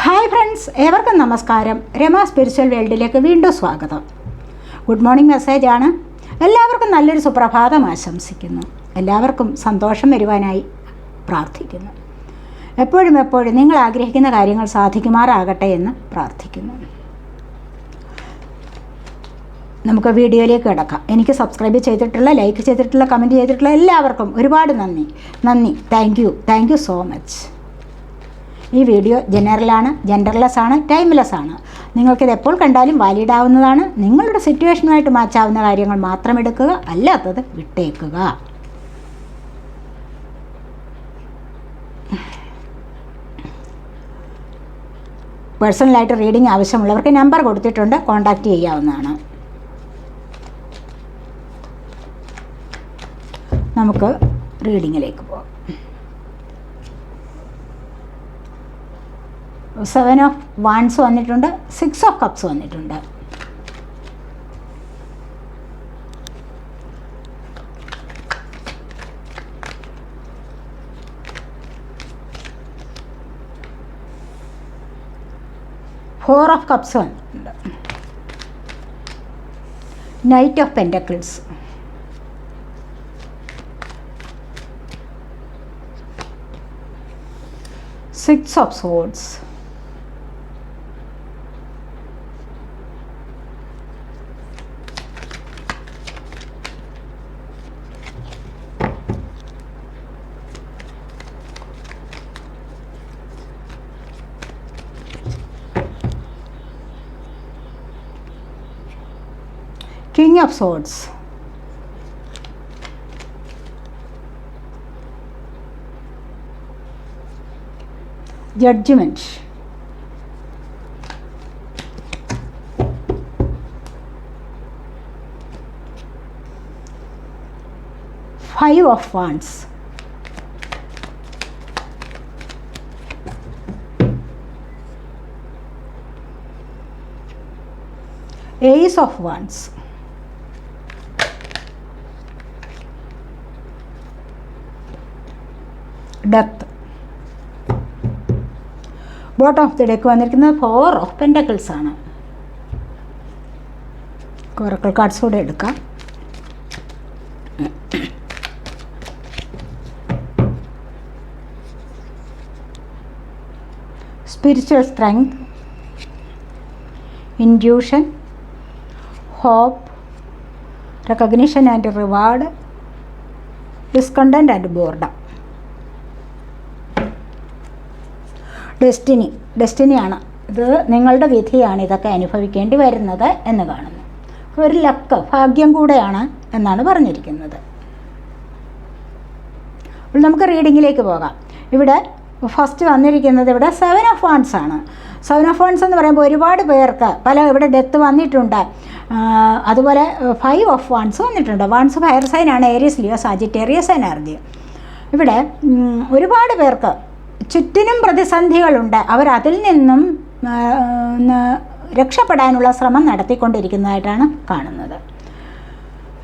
Hi friends ഏവർക്കും നമസ്കാരം. Rama spiritual വേൾഡിലേക്ക് വീണ്ടും സ്വാഗതം. ഗുഡ് മോർണിംഗ് മെസ്സേജ് ആണ്. എല്ലാവർക്കും നല്ലൊരു സുപ്രഭാതം ആശംസിക്കുന്നു. എല്ലാവർക്കും സന്തോഷം വരുവാനായി പ്രാർത്ഥിക്കുന്നു. എപ്പോഴും എപ്പോഴും നിങ്ങൾ ആഗ്രഹിക്കുന്ന കാര്യങ്ങൾ സാധിക്കുമാറാകട്ടെ എന്ന് പ്രാർത്ഥിക്കുന്നു. നമുക്ക് വീഡിയോയിലേക്ക് കിടക്കാം. എനിക്ക് സബ്സ്ക്രൈബ് ചെയ്തിട്ടുള്ള ലൈക്ക് ചെയ്തിട്ടുള്ള കമന്റ് ചെയ്തിട്ടുള്ള എല്ലാവർക്കും ഒരുപാട് നന്ദി. നന്ദി. Thank you thank you so much ഈ വീഡിയോ ജനറലാണ് ജെൻഡർലെസ് ആണ് ടൈംലെസ് ആണ്. നിങ്ങൾക്കിത് എപ്പോൾ കണ്ടാലും വാലിഡ് ആവുന്നതാണ്. നിങ്ങളുടെ സിറ്റുവേഷനുമായിട്ട് മാച്ചാവുന്ന കാര്യങ്ങൾ മാത്രം എടുക്കുക അല്ലാത്തത് വിട്ടേക്കുക. പേഴ്സണലായിട്ട് റീഡിംഗ് ആവശ്യമുള്ളവർക്ക് നമ്പർ കൊടുത്തിട്ടുണ്ട് കോൺടാക്റ്റ് ചെയ്യാവുന്നതാണ്. നമുക്ക് റീഡിങ്ങിലേക്ക് പോകാം. സെവൻ ഓഫ് വാൻസ് വന്നിട്ടുണ്ട് സിക്സ് ഓഫ് കപ്സ് വന്നിട്ടുണ്ട്. ഫോർ ഓഫ് കപ്സ് വന്നിട്ടുണ്ട്. Knight of pentacles six of swords King of Swords. Judgment. Five of Wands. Ace of Wands. Death bottom of the deck വന്നിരിക്കുന്നത് four of pentacles ആണ്. കോറക്കൾ cards കൂടെ എടുക്കാം. Spiritual strength intuition hope recognition and reward discontent and boredom destiny ഡെസ്റ്റിനിയാണ്. ഇത് നിങ്ങളുടെ വിധിയാണ് ഇതൊക്കെ അനുഭവിക്കേണ്ടി വരുന്നത് എന്ന് കാണുന്നു. ഒരു ലക്ക് ഭാഗ്യം കൂടെയാണ് എന്നാണ് പറഞ്ഞിരിക്കുന്നത്. അപ്പോൾ നമുക്ക് റീഡിങ്ങിലേക്ക് പോകാം. ഇവിടെ ഫസ്റ്റ് വന്നിരിക്കുന്നത് ഇവിടെ സെവൻ ഓഫ് വാൺസ് ആണ്. സെവൻ ഓഫ് വാൺസ് എന്ന് പറയുമ്പോൾ ഒരുപാട് പേർക്ക് പല ഇവിടെ ഡെത്ത് വന്നിട്ടുണ്ട്. അതുപോലെ ഫൈവ് ഓഫ് വാൺസ് വന്നിട്ടുണ്ട്. വാൺസ് ഫയർ സൈനാണ് ഏരിയസ് ലിയോ സാജിറ്റേറിയസ് എനർജി ഇവിടെ ഒരുപാട് പേർക്ക് ചുറ്റിനും പ്രതിസന്ധികളുണ്ട്. അവർ അതിൽ നിന്നും രക്ഷപ്പെടാനുള്ള ശ്രമം നടത്തിക്കൊണ്ടിരിക്കുന്നതായിട്ടാണ് കാണുന്നത്.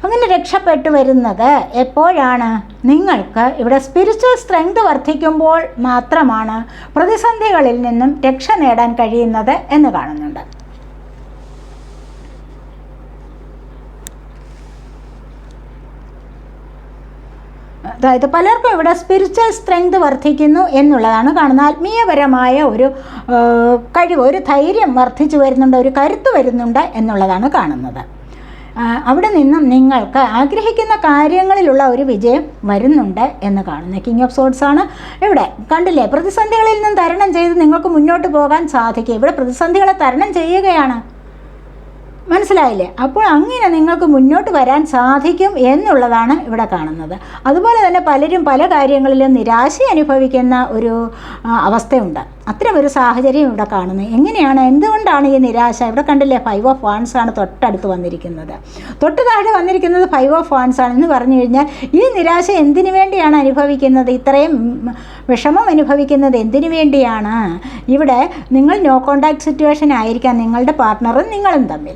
അങ്ങനെ രക്ഷപ്പെട്ടു വരുന്നത് എപ്പോഴാണ്? നിങ്ങൾക്ക് ഇവിടെ സ്പിരിച്വൽ സ്ട്രെങ്ത് വർദ്ധിക്കുമ്പോൾ മാത്രമാണ് പ്രതിസന്ധികളിൽ നിന്നും രക്ഷ നേടാൻ കഴിയുന്നത് എന്ന് കാണുന്നുണ്ട്. അതായത് പലർക്കും ഇവിടെ സ്പിരിച്വൽ സ്ട്രെങ്ത് വർദ്ധിക്കുന്നു എന്നുള്ളതാണ് കാണുന്നത്. ആത്മീയപരമായ ഒരു കഴിവ് ഒരു ധൈര്യം വർദ്ധിച്ചു വരുന്നുണ്ട് ഒരു കരുത്ത് വരുന്നുണ്ട് എന്നുള്ളതാണ് കാണുന്നത്. അവിടെ നിന്നും നിങ്ങൾക്ക് ആഗ്രഹിക്കുന്ന കാര്യങ്ങളിലുള്ള ഒരു വിജയം വരുന്നുണ്ട് എന്ന് കാണുന്നു കിങ് ഓഫ് സോഡ്സ് ആണ് ഇവിടെ കണ്ടില്ലേ? പ്രതിസന്ധികളിൽ നിന്നും തരണം ചെയ്ത് നിങ്ങൾക്ക് മുന്നോട്ട് പോകാൻ സാധിക്കും ഇവിടെ പ്രതിസന്ധികളെ തരണം ചെയ്യുകയാണ്. മനസ്സിലായില്ലേ? അപ്പോൾ അങ്ങനെ നിങ്ങൾക്ക് മുന്നോട്ട് വരാൻ സാധിക്കും എന്നുള്ളതാണ് ഇവിടെ കാണുന്നത്. അതുപോലെ തന്നെ പലരും പല കാര്യങ്ങളിലും നിരാശ അനുഭവിക്കുന്ന ഒരു അവസ്ഥയുണ്ട്. അത്തരം ഒരു സാഹചര്യം ഇവിടെ കാണുന്നത് എങ്ങനെയാണ് എന്തുകൊണ്ടാണ് ഈ നിരാശ? ഇവിടെ കണ്ടില്ലേ ഫൈവ് ഓഫ് വാൺസ് ആണ് തൊട്ടടുത്ത് വന്നിരിക്കുന്നത്. തൊട്ട് താഴെ വന്നിരിക്കുന്നത് ഫൈവ് ഓഫ് വാൺസ് ആണ് എന്ന് പറഞ്ഞു കഴിഞ്ഞാൽ ഈ നിരാശ എന്തിനു വേണ്ടിയാണ് അനുഭവിക്കുന്നത്? ഇത്രയും വിഷമം അനുഭവിക്കുന്നത് എന്തിനു വേണ്ടിയാണ്? ഇവിടെ നിങ്ങൾ നോ കോണ്ടാക്ട് സിറ്റുവേഷൻ ആയിരിക്കാം. നിങ്ങളുടെ പാർട്ട്ണറും നിങ്ങളും തമ്മിൽ.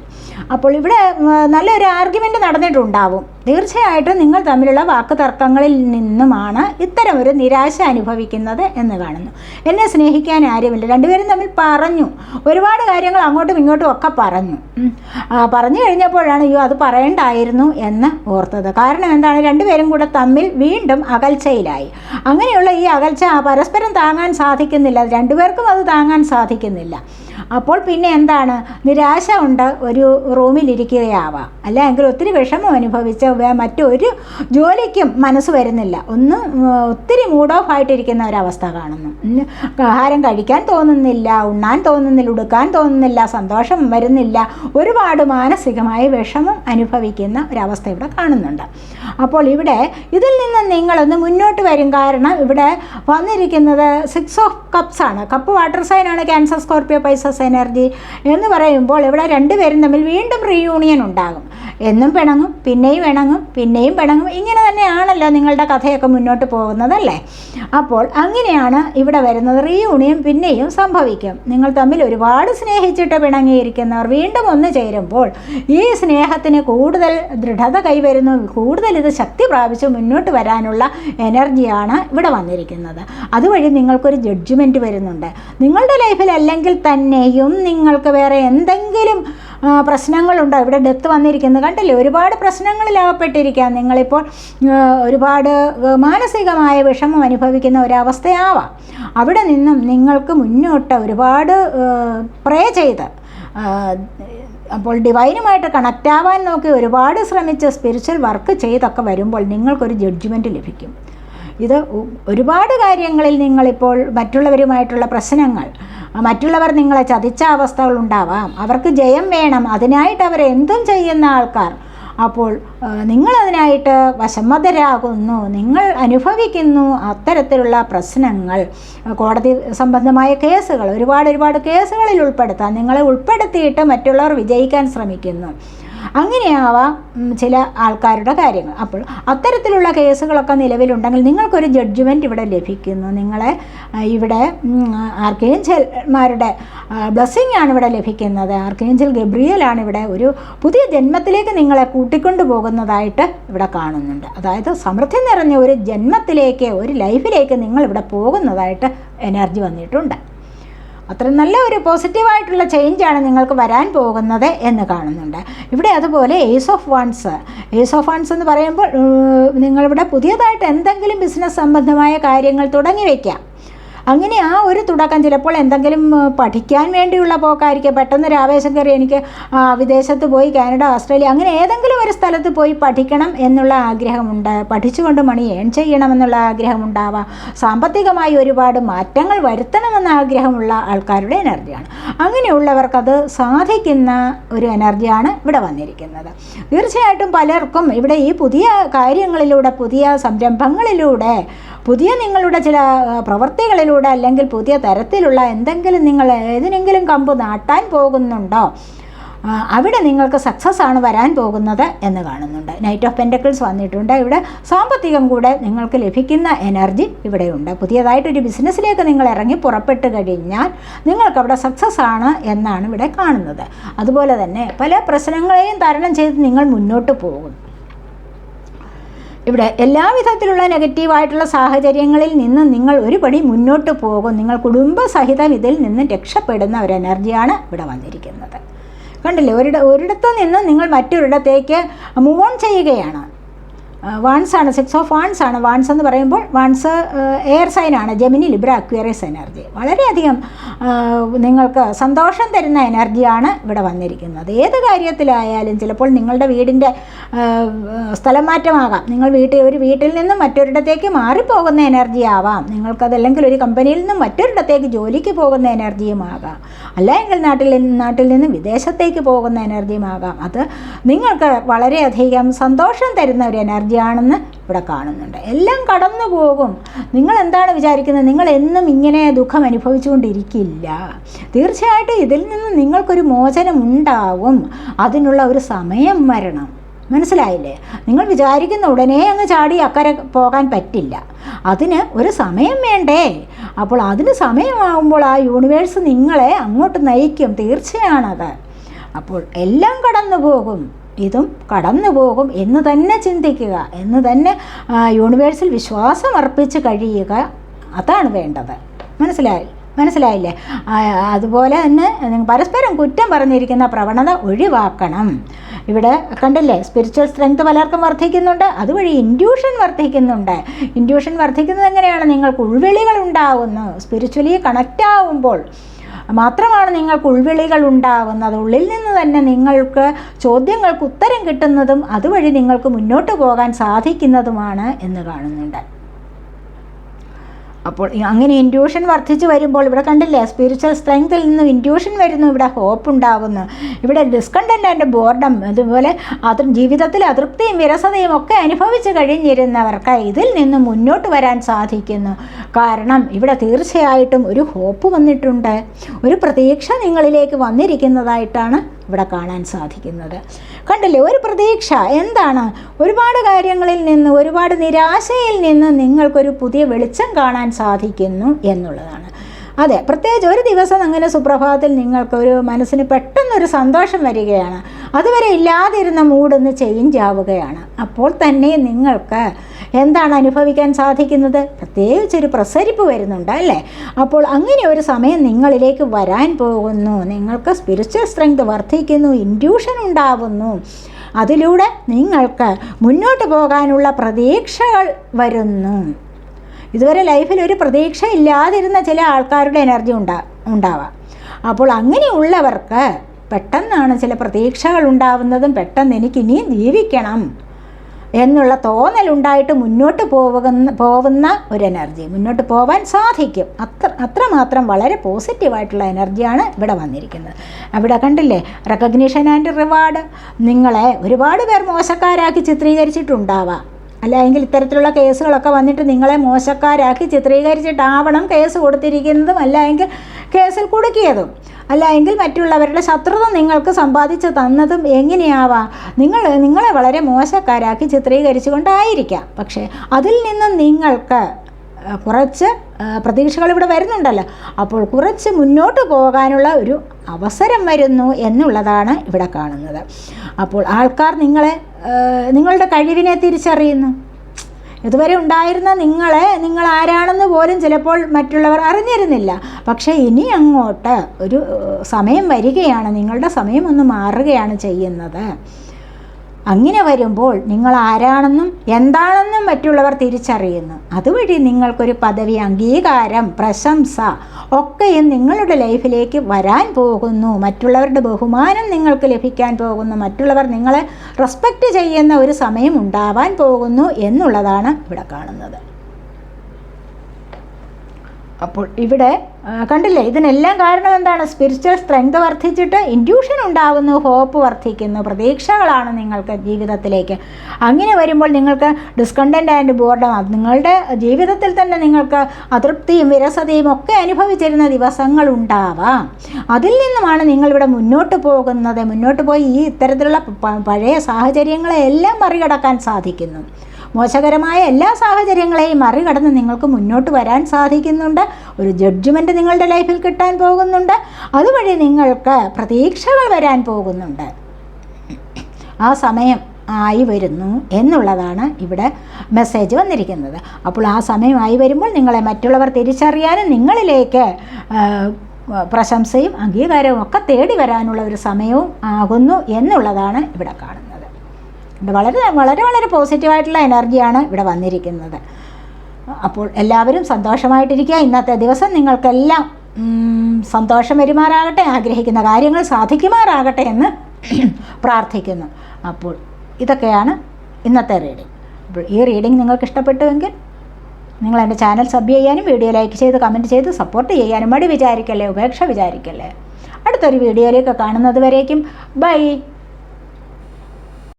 അപ്പോൾ ഇവിടെ നല്ലൊരു ആർഗ്യുമെന്റ് നടന്നിട്ടുണ്ടാവും. തീർച്ചയായിട്ടും നിങ്ങൾ തമ്മിലുള്ള വാക്ക് തർക്കങ്ങളിൽ നിന്നുമാണ് ഇത്തരം ഒരു നിരാശ അനുഭവിക്കുന്നത് എന്ന് കാണുന്നു. എന്നെ സ്നേഹിക്കാൻ ആരുമില്ല. രണ്ടുപേരും തമ്മിൽ പറഞ്ഞു. ഒരുപാട് കാര്യങ്ങൾ അങ്ങോട്ടും ഇങ്ങോട്ടും ഒക്കെ പറഞ്ഞു. പറഞ്ഞു കഴിഞ്ഞപ്പോഴാണ് അയ്യോ അത് പറയണ്ടായിരുന്നു എന്ന് ഓർത്തത്. കാരണം എന്താണ്? രണ്ടുപേരും കൂടെ തമ്മിൽ വീണ്ടും അകൽച്ചയിലായി. അങ്ങനെയുള്ള ഈ അകൽച്ച പരസ്പരം താങ്ങാൻ സാധിക്കുന്നില്ല. രണ്ടുപേർക്കും അത് താങ്ങാൻ സാധിക്കുന്നില്ല. അപ്പോൾ പിന്നെ എന്താണ്? നിരാശ ഉണ്ട് ഒരു റൂമിലിരിക്കുകയാവാം. അല്ലെങ്കിൽ ഒത്തിരി വിഷമം അനുഭവിച്ച മറ്റൊരു ജോലിക്കും മനസ്സ് വരുന്നില്ല. ഒന്ന് ഒത്തിരി മൂഡ് ഓഫ് ആയിട്ടിരിക്കുന്ന ഒരവസ്ഥ കാണുന്നു. ആഹാരം കഴിക്കാൻ തോന്നുന്നില്ല ഉണ്ണാൻ തോന്നുന്നില്ല ഉടുക്കാൻ തോന്നുന്നില്ല സന്തോഷം വരുന്നില്ല. ഒരുപാട് മാനസികമായി വിഷമം അനുഭവിക്കുന്ന ഒരവസ്ഥ ഇവിടെ കാണുന്നുണ്ട്. അപ്പോൾ ഇവിടെ ഇതിൽ നിന്ന് നിങ്ങളൊന്ന് മുന്നോട്ട് വരും. കാരണം ഇവിടെ വന്നിരിക്കുന്നത് സിക്സ് ഓഫ് കപ്സ് ആണ്. കപ്പ് വാട്ടർ സൈനാണ് ക്യാൻസർ സ്കോർപ്പിയോ പൈസസ് എനർജി എന്ന് പറയുമ്പോൾ ഇവിടെ രണ്ടുപേരും തമ്മിൽ വീണ്ടും റീയൂണിയൻ ഉണ്ടാകും. എന്നും പിണങ്ങും പിന്നെയും ഇണങ്ങും പിന്നെയും പിണങ്ങും. ഇങ്ങനെ തന്നെയാണല്ലോ നിങ്ങളുടെ കഥയൊക്കെ മുന്നോട്ട് പോകുന്നതല്ലേ? അപ്പോൾ അങ്ങനെയാണ് ഇവിടെ വരുന്നത്. റീയൂണിയൻ പിന്നെയും സംഭവിക്കും. നിങ്ങൾ തമ്മിൽ ഒരുപാട് സ്നേഹിച്ചിട്ട് പിണങ്ങിയിരിക്കുന്നവർ വീണ്ടും ഒന്ന് ചേരുമ്പോൾ ഈ സ്നേഹത്തിന് കൂടുതൽ ദൃഢത കൈവരുന്നു. കൂടുതൽ ഇത് ശക്തി പ്രാപിച്ച് മുന്നോട്ട് വരാനുള്ള എനർജിയാണ് ഇവിടെ വന്നിരിക്കുന്നത്. അതുവഴി നിങ്ങൾക്കൊരു ജഡ്ജ്മെന്റ് വരുന്നുണ്ട്. നിങ്ങളുടെ ലൈഫിൽ അല്ലെങ്കിൽ തന്നെയും നിങ്ങൾക്ക് വേറെ എന്തെങ്കിലും പ്രശ്നങ്ങളുണ്ടോ? ഇവിടെ ഡെത്ത് വന്നിരിക്കുന്നത് കണ്ടില്ലേ? ഒരുപാട് പ്രശ്നങ്ങളിലാകപ്പെട്ടിരിക്കാം. നിങ്ങളിപ്പോൾ ഒരുപാട് മാനസികമായ വിഷമം അനുഭവിക്കുന്ന ഒരവസ്ഥയാവാം. അവിടെ നിന്നും നിങ്ങൾക്ക് മുന്നോട്ട് ഒരുപാട് പ്രേ ചെയ്ത് അപ്പോൾ ഡിവൈനുമായിട്ട് കണക്റ്റ് ആവാൻ നോക്കി ഒരുപാട് ശ്രമിച്ച് സ്പിരിച്വൽ വർക്ക് ചെയ്തൊക്കെ വരുമ്പോൾ നിങ്ങൾക്കൊരു ജഡ്ജ്മെന്റ് ലഭിക്കും. ഇത് ഒരുപാട് കാര്യങ്ങളിൽ നിങ്ങളിപ്പോൾ മറ്റുള്ളവരുമായിട്ടുള്ള പ്രശ്നങ്ങൾ മറ്റുള്ളവർ നിങ്ങളെ ചതിച്ച അവസ്ഥകൾ ഉണ്ടാവാം. അവർക്ക് ജയം വേണം. അതിനായിട്ട് അവർ എന്തും ചെയ്യുന്ന ആൾക്കാർ. അപ്പോൾ നിങ്ങളതിനായിട്ട് വശമതരാകുന്നു. നിങ്ങൾ അനുഭവിക്കുന്നു അത്തരത്തിലുള്ള പ്രശ്നങ്ങൾ. കോടതി സംബന്ധമായ കേസുകൾ. ഒരുപാട് ഒരുപാട് കേസുകളിൽ ഉൾപ്പെടുത്താം. നിങ്ങളെ ഉൾപ്പെടുത്തിയിട്ട് മറ്റുള്ളവർ വിജയിക്കാൻ ശ്രമിക്കുന്നു. അങ്ങനെയാവാം ചില ആൾക്കാരുടെ കാര്യങ്ങൾ. അപ്പോൾ അത്തരത്തിലുള്ള കേസുകളൊക്കെ നിലവിലുണ്ടെങ്കിൽ നിങ്ങൾക്കൊരു ജഡ്ജ്മെന്റ് ഇവിടെ ലഭിക്കുന്നു. നിങ്ങളെ ഇവിടെ ആർക്കേഞ്ചൽമാരുടെ ബ്ലെസ്സിങ് ആണ് ഇവിടെ ലഭിക്കുന്നത്. ആർക്കേഞ്ചൽ ഗബ്രിയലാണ് ഇവിടെ ഒരു പുതിയ ജന്മത്തിലേക്ക് നിങ്ങളെ കൂട്ടിക്കൊണ്ടു പോകുന്നതായിട്ട് ഇവിടെ കാണുന്നുണ്ട്. അതായത് സമൃദ്ധി നിറഞ്ഞ ഒരു ജന്മത്തിലേക്ക് ഒരു ലൈഫിലേക്ക് നിങ്ങൾ ഇവിടെ പോകുന്നതായിട്ട് എനർജി വന്നിട്ടുണ്ട്. അത്ര നല്ല ഒരു പോസിറ്റീവായിട്ടുള്ള ചേഞ്ചാണ് നിങ്ങൾക്ക് വരാൻ പോകുന്നത് എന്ന് കാണുന്നുണ്ട്. ഇവിടെ അതുപോലെ ace of wands ace of wands എന്ന് പറയുമ്പോൾ നിങ്ങളിവിടെ പുതിയതായിട്ട് എന്തെങ്കിലും ബിസിനസ് സംബന്ധമായ കാര്യങ്ങൾ തുടങ്ങി വയ്ക്കാം അങ്ങനെ ആ ഒരു തുടക്കം ചിലപ്പോൾ എന്തെങ്കിലും പഠിക്കാൻ വേണ്ടിയുള്ള പോക്കായിരിക്കും. പെട്ടെന്ന് ഒരു ആവേശം കയറി എനിക്ക് വിദേശത്ത് പോയി കാനഡ ഓസ്ട്രേലിയ അങ്ങനെ ഏതെങ്കിലും ഒരു സ്ഥലത്ത് പോയി പഠിക്കണം എന്നുള്ള ആഗ്രഹമുണ്ട്. പഠിച്ചുകൊണ്ട് മണി ഏൺ ചെയ്യണമെന്നുള്ള ആഗ്രഹമുണ്ടാവാം. സാമ്പത്തികമായി ഒരുപാട് മാറ്റങ്ങൾ വരുത്തണമെന്ന ആഗ്രഹമുള്ള ആൾക്കാരുടെ എനർജിയാണ്. അങ്ങനെയുള്ളവർക്കത് സാധിക്കുന്ന ഒരു എനർജിയാണ് ഇവിടെ വന്നിരിക്കുന്നത്. തീർച്ചയായിട്ടും പലർക്കും ഇവിടെ ഈ പുതിയ കാര്യങ്ങളിലൂടെ പുതിയ സംരംഭങ്ങളിലൂടെ പുതിയ നിങ്ങളുടെ ചില ആ, പ്രവൃത്തികളിലൂടെ അല്ലെങ്കിൽ പുതിയ തരത്തിലുള്ള എന്തെങ്കിലും നിങ്ങൾ ഏതിനെങ്കിലും കമ്പ് നാട്ടാൻ പോകുന്നുണ്ടോ? അവിടെ നിങ്ങൾക്ക് സക്സസ് ആണ് വരാൻ പോകുന്നത് എന്ന് കാണുന്നുണ്ട്. നൈറ്റ് ഓഫ് പെന്റക്കിൾസ് വന്നിട്ടുണ്ട്. ഇവിടെ സാമ്പത്തികം കൂടെ നിങ്ങൾക്ക് ലഭിക്കുന്ന എനർജി ഇവിടെയുണ്ട്. പുതിയതായിട്ടൊരു ബിസിനസ്സിലേക്ക് നിങ്ങൾ ഇറങ്ങി പുറപ്പെട്ട് കഴിഞ്ഞാൽ നിങ്ങൾക്ക് അവിടെ സക്സസ് ആണ് എന്നാണ് ഇവിടെ കാണുന്നത്. അതുപോലെ തന്നെ പല പ്രശ്നങ്ങളെയും തരണം ചെയ്ത് നിങ്ങൾ മുന്നോട്ട് പോകും. ഇവിടെ എല്ലാവിധത്തിലുള്ള നെഗറ്റീവായിട്ടുള്ള സാഹചര്യങ്ങളിൽ നിന്ന് നിങ്ങൾ ഒരു പടി മുന്നോട്ട് പോകും. നിങ്ങൾ കുടുംബസഹിതം ഇതിൽ നിന്ന് രക്ഷപ്പെടുന്ന ഒരു എനർജിയാണ് ഇവിടെ വന്നിരിക്കുന്നത്. കണ്ടില്ലേ? ഒരിട ഒരിടത്തു നിന്ന് നിങ്ങൾ മറ്റൊരിടത്തേക്ക് മൂവ് ഓൺ ചെയ്യുകയാണ്. വാൺസ് ആണ് സിക്സ് ഓഫ് വാൺസ് ആണ്. വാൺസ് എന്ന് പറയുമ്പോൾ വാൺസ് എയർ സൈൻ ആണ് ജെമിനി ലിബ്ര അക്വേറിയസ് എനർജി വളരെയധികം ആ, നിങ്ങൾക്ക് സന്തോഷം തരുന്ന എനർജിയാണ് ഇവിടെ വന്നിരിക്കുന്നത്. ഏത് കാര്യത്തിലായാലും ചിലപ്പോൾ നിങ്ങളുടെ വീടിന്റെ സ്ഥലമാറ്റമാകാം സ്ഥലം മാറ്റമാകാം. നിങ്ങൾ വീട്ടിൽ ഒരു വീട്ടിൽ നിന്നും മറ്റൊരിടത്തേക്ക് മാറിപ്പോകുന്ന എനർജി ആവാം. നിങ്ങൾക്കതല്ലെങ്കിൽ ഒരു കമ്പനിയിൽ നിന്നും മറ്റൊരിടത്തേക്ക് ജോലിക്ക് പോകുന്ന എനർജിയുമാകാം അല്ലെങ്കിൽ നാട്ടിൽ നാട്ടിൽ നിന്ന് വിദേശത്തേക്ക് പോകുന്ന എനർജിയുമാകാം അത് നിങ്ങൾക്ക് വളരെയധികം സന്തോഷം തരുന്ന ഒരു എനർജിയാണെന്ന് ഇവിടെ കാണുന്നുണ്ട്. എല്ലാം കടന്നു പോകും. നിങ്ങൾ എന്താണ് വിചാരിക്കുന്നത്? നിങ്ങൾ എന്നും ഇങ്ങനെ ദുഃഖം അനുഭവിച്ചുകൊണ്ടിരിക്കില്ല. തീർച്ചയായിട്ടും ഇതിൽ നിന്ന് നിങ്ങൾക്കൊരു മോചനം ഉണ്ടാവും. അതിനുള്ള ഒരു സമയം വരണം. മനസ്സിലായില്ലേ? നിങ്ങൾ വിചാരിക്കുന്ന ഉടനെ അങ്ങ് ചാടി അക്കരെ പോകാൻ പറ്റില്ല. അതിന് ഒരു സമയം വേണ്ടേ? അപ്പോൾ അതിന് സമയമാകുമ്പോൾ ആ യൂണിവേഴ്സ് നിങ്ങളെ അങ്ങോട്ട് നയിക്കും. തീർച്ചയാണത്. അപ്പോൾ എല്ലാം കടന്നു പോകും. ഇതും കടന്നു പോകും എന്ന് തന്നെ ചിന്തിക്കുക എന്ന് തന്നെ യൂണിവേഴ്സിൽ വിശ്വാസം അർപ്പിച്ച് കഴിയുക. അതാണ് വേണ്ടത്. മനസ്സിലായി മനസ്സിലായില്ലേ? അതുപോലെ തന്നെ പരസ്പരം കുറ്റം പറഞ്ഞിരിക്കുന്ന പ്രവണത ഒഴിവാക്കണം. ഇവിടെ കണ്ടില്ലേ? സ്പിരിച്വൽ സ്ട്രെങ്ത് പലർക്കും വർദ്ധിക്കുന്നുണ്ട് അതുവഴി ഇൻഡ്യൂഷൻ വർദ്ധിക്കുന്നുണ്ട്. ഇൻഡ്യൂഷൻ വർദ്ധിക്കുന്നത് എങ്ങനെയാണ്? നിങ്ങൾക്ക് ഉൾവിളികൾ ഉണ്ടാവുന്നു. സ്പിരിച്വലി കണക്റ്റ് ആവുമ്പോൾ മാത്രമാണ് നിങ്ങൾക്ക് ഉൾവിളികൾ ഉണ്ടാകുന്നത് ഉള്ളിൽ നിന്ന് തന്നെ നിങ്ങൾക്ക് ചോദ്യങ്ങൾക്ക് ഉത്തരം കിട്ടുന്നതും അതുവഴി നിങ്ങൾക്ക് മുന്നോട്ട് പോകാൻ സാധിക്കുന്നതുമാണ് എന്ന് കാണുന്നുണ്ട്. അപ്പോൾ അങ്ങനെ ഇൻഡ്യൂഷൻ വർദ്ധിച്ചു വരുമ്പോൾ ഇവിടെ കണ്ടില്ലേ സ്പിരിച്വൽ സ്ട്രെങ്തിൽ നിന്ന് ഇൻഡ്യൂഷൻ വരുന്നു ഇവിടെ ഹോപ്പ് ഉണ്ടാവുന്നു. ഇവിടെ ഡിസ്കണ്ടന്റ് ബോർഡം അതുപോലെ അത് ജീവിതത്തിൽ അതൃപ്തിയും വിരസതയും ഒക്കെ അനുഭവിച്ച് കഴിഞ്ഞിരുന്നവർക്ക് ഇതിൽ നിന്ന് മുന്നോട്ട് വരാൻ സാധിക്കുന്നു. കാരണം ഇവിടെ തീർച്ചയായിട്ടും ഒരു ഹോപ്പ് വന്നിട്ടുണ്ട്. ഒരു പ്രതീക്ഷ നിങ്ങളിലേക്ക് വന്നിരിക്കുന്നതായിട്ടാണ് ഇവിടെ കാണാൻ സാധിക്കുന്നത്. കണ്ടില്ലേ ഒരു പ്രതീക്ഷ. എന്താണ്? ഒരുപാട് കാര്യങ്ങളിൽ നിന്ന് ഒരുപാട് നിരാശയിൽ നിന്ന് നിങ്ങൾക്കൊരു പുതിയ വെളിച്ചം കാണാൻ സാധിക്കുന്നു എന്നുള്ളതാണ്. അതെ പ്രത്യേകിച്ച് ഒരു ദിവസം അങ്ങനെ സുപ്രഭാതത്തിൽ നിങ്ങൾക്കൊരു മനസ്സിന് പെട്ടെന്നൊരു സന്തോഷം വരികയാണ്. അതുവരെ ഇല്ലാതിരുന്ന മൂഡൊന്ന് ചേഞ്ച് ആവുകയാണ്. അപ്പോൾ തന്നെ നിങ്ങൾക്ക് എന്താണ് അനുഭവിക്കാൻ സാധിക്കുന്നത്? പ്രത്യേകിച്ച് ഒരു പ്രസരിപ്പ് വരുന്നുണ്ട് അല്ലേ? അപ്പോൾ അങ്ങനെ ഒരു സമയം നിങ്ങളിലേക്ക് വരാൻ പോകുന്നു. നിങ്ങൾക്ക് സ്പിരിച്വൽ സ്ട്രെങ്ത് വർദ്ധിക്കുന്നു ഇൻഡ്യൂഷൻ ഉണ്ടാവുന്നു. അതിലൂടെ നിങ്ങൾക്ക് മുന്നോട്ട് പോകാനുള്ള പ്രതീക്ഷകൾ വരുന്നു. ഇതുവരെ ലൈഫിൽ ഒരു പ്രതീക്ഷ ഇല്ലാതിരുന്ന ചില ആൾക്കാരുടെ എനർജി ഉണ്ടാ ഉണ്ടാവാം. അപ്പോൾ അങ്ങനെയുള്ളവർക്ക് പെട്ടെന്നാണ് ചില പ്രതീക്ഷകൾ ഉണ്ടാവുന്നതും പെട്ടെന്ന് എനിക്ക് ഇനിയും ജീവിക്കണം എന്നുള്ള തോന്നലുണ്ടായിട്ട് മുന്നോട്ട് പോകുന്ന പോവുന്ന ഒരു എനർജി മുന്നോട്ട് പോകാൻ സാധിക്കും. അത്ര അത്രമാത്രം വളരെ പോസിറ്റീവായിട്ടുള്ള എനർജിയാണ് ഇവിടെ വന്നിരിക്കുന്നത്. അവിടെ കണ്ടില്ലേ? റെക്കഗ്നീഷൻ ആൻഡ് റിവാർഡ് നിങ്ങളെ ഒരുപാട് പേർ മോശക്കാരാക്കി ചിത്രീകരിച്ചിട്ടുണ്ടാവാം. അല്ലെങ്കിൽ ഇത്തരത്തിലുള്ള കേസുകളൊക്കെ വന്നിട്ട് നിങ്ങളെ മോശക്കാരാക്കി ചിത്രീകരിച്ചിട്ടാവണം കേസ് കൊടുത്തിരിക്കുന്നതും അല്ലെങ്കിൽ കേസിൽ കുടുക്കിയതും. അല്ലെങ്കിൽ മറ്റുള്ളവരുടെ ശത്രുത നിങ്ങൾക്ക് സമ്പാദിച്ച് തന്നതും എങ്ങനെയാവാം? നിങ്ങൾ നിങ്ങളെ വളരെ മോശക്കാരാക്കി ചിത്രീകരിച്ചുകൊണ്ടായിരിക്കാം. പക്ഷേ അതിൽ നിന്നും നിങ്ങൾക്ക് കുറച്ച് പ്രതീക്ഷകൾ ഇവിടെ വരുന്നുണ്ടല്ലോ. അപ്പോൾ കുറച്ച് മുന്നോട്ട് പോകാനുള്ള ഒരു അവസരം വരുന്നു എന്നുള്ളതാണ് ഇവിടെ കാണുന്നത്. അപ്പോൾ ആൾക്കാർ നിങ്ങളെ നിങ്ങളുടെ കഴിവിനെ തിരിച്ചറിയുന്നു. ഇതുവരെ ഉണ്ടായിരുന്ന നിങ്ങളെ നിങ്ങൾ ആരാണെന്ന് പോലും ചിലപ്പോൾ മറ്റുള്ളവർ അറിഞ്ഞിരുന്നില്ല. പക്ഷേ ഇനി അങ്ങോട്ട് ഒരു സമയം വരികയാണ്. നിങ്ങളുടെ സമയം ഒന്ന് മാറുകയാണ് ചെയ്യുന്നത്. അങ്ങനെ വരുമ്പോൾ നിങ്ങൾ ആരാണെന്നും എന്താണെന്നും മറ്റുള്ളവർ തിരിച്ചറിയുന്നു. അതുവഴി നിങ്ങൾക്കൊരു പദവി അംഗീകാരം പ്രശംസ ഒക്കെയും നിങ്ങളുടെ ലൈഫിലേക്ക് വരാൻ പോകുന്നു. മറ്റുള്ളവരുടെ ബഹുമാനം നിങ്ങൾക്ക് ലഭിക്കാൻ പോകുന്നു. മറ്റുള്ളവർ നിങ്ങളെ റെസ്പെക്റ്റ് ചെയ്യുന്ന ഒരു സമയം ഉണ്ടാവാൻ പോകുന്നു എന്നുള്ളതാണ് ഇവിടെ കാണുന്നത്. അപ്പോൾ ഇവിടെ കണ്ടില്ലേ? ഇതിനെല്ലാം കാരണം എന്താണ്? സ്പിരിച്വൽ സ്ട്രെങ്ത് വർദ്ധിച്ചിട്ട് ഇൻഡ്യൂഷൻ ഉണ്ടാകുന്നു ഹോപ്പ് വർദ്ധിക്കുന്നു പ്രതീക്ഷകളാണ് നിങ്ങൾക്ക് ജീവിതത്തിലേക്ക്. അങ്ങനെ വരുമ്പോൾ നിങ്ങൾക്ക് ഡിസ്കണ്ടന്റ് ആൻഡ് ബോർഡം നിങ്ങളുടെ ജീവിതത്തിൽ തന്നെ നിങ്ങൾക്ക് അതൃപ്തിയും വിരസതയും ഒക്കെ അനുഭവിച്ചിരുന്ന ദിവസങ്ങൾ ഉണ്ടാവാം. അതിൽ നിന്നുമാണ് നിങ്ങളിവിടെ മുന്നോട്ട് പോകുന്നത്. മുന്നോട്ട് പോയി ഈ ഇത്തരത്തിലുള്ള പഴയ സാഹചര്യങ്ങളെ എല്ലാം മറികടക്കാൻ സാധിക്കുന്നു. മോശകരമായ എല്ലാ സാഹചര്യങ്ങളെയും മറികടന്ന് നിങ്ങൾക്ക് മുന്നോട്ട് വരാൻ സാധിക്കുന്നുണ്ട്. ഒരു ജഡ്ജ്മെന്റ് നിങ്ങളുടെ ലൈഫിൽ കിട്ടാൻ പോകുന്നുണ്ട്. അതുവഴി നിങ്ങൾക്ക് പ്രതീക്ഷകൾ വരാൻ പോകുന്നുണ്ട്. ആ സമയം ആയി വരുന്നു എന്നുള്ളതാണ് ഇവിടെ മെസ്സേജ് വന്നിരിക്കുന്നത്. അപ്പോൾ ആ സമയമായി വരുമ്പോൾ നിങ്ങളെ മറ്റുള്ളവർ തിരിച്ചറിയാനും നിങ്ങളിലേക്ക് പ്രശംസയും അംഗീകാരവും ഒക്കെ തേടി വരാനുള്ള ഒരു സമയവും ആകുന്നു എന്നുള്ളതാണ് ഇവിടെ കാണുന്നത്. വളരെ വളരെ വളരെ പോസിറ്റീവായിട്ടുള്ള എനർജിയാണ് ഇവിടെ വന്നിരിക്കുന്നത്. അപ്പോൾ എല്ലാവരും സന്തോഷമായിട്ടിരിക്കുക. ഇന്നത്തെ ദിവസം നിങ്ങൾക്കെല്ലാം സന്തോഷം വരുമാറാകട്ടെ ആഗ്രഹിക്കുന്ന കാര്യങ്ങൾ സാധിക്കുമാറാകട്ടെ എന്ന് പ്രാർത്ഥിക്കുന്നു. അപ്പോൾ ഇതൊക്കെയാണ് ഇന്നത്തെ റീഡിംഗ് അപ്പോൾ ഈ റീഡിംഗ് നിങ്ങൾക്ക് ഇഷ്ടപ്പെട്ടുവെങ്കിൽ നിങ്ങൾ എന്റെ ചാനൽ സബ് ചെയ്യാനും വീഡിയോ ലൈക്ക് ചെയ്ത് കമന്റ് ചെയ്ത് സപ്പോർട്ട് ചെയ്യാനും മടി വിചാരിക്കല്ലേ ഉപേക്ഷ വിചാരിക്കല്ലേ? അടുത്തൊരു വീഡിയോയിലേക്ക് കാണുന്നത് വരേക്കും. ബൈ